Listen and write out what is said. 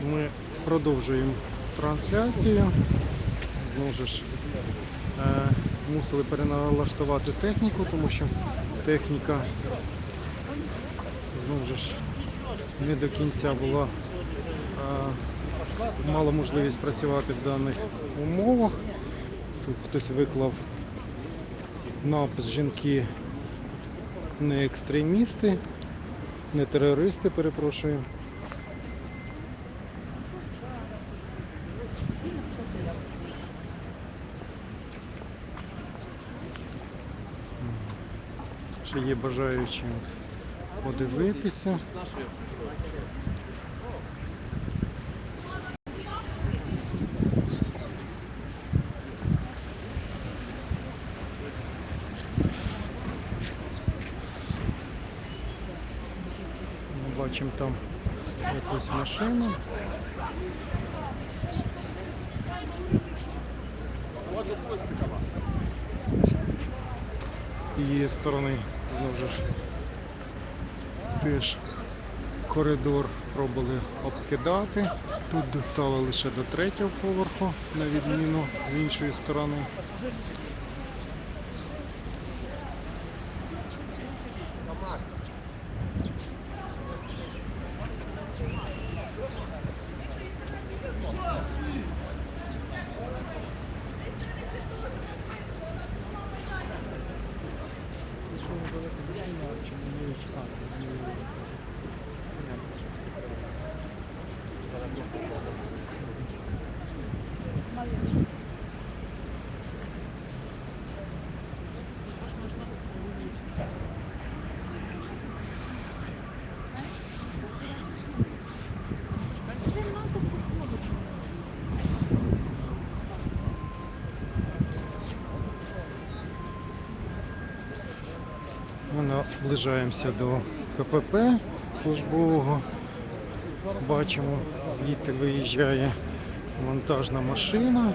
Ми продовжуємо трансляцію. Знову ж е, мусили переналаштувати техніку, тому що техніка знову ж не до кінця була е, мала можливість працювати в даних умовах. Тут хтось виклав напис жінки не екстремісти, не терористи, перепрошую. Ще є бажаючі подивитися. Ми бачимо там якусь машину. З цієї сторони знову ж теж коридор пробували обкидати. Тут достали лише до третього поверху, на відміну з іншої сторони. велике рішення, ну, чи за нею чекати. Thank you. Ми наближаємося до КПП службового. Бачимо, звідти виїжджає монтажна машина.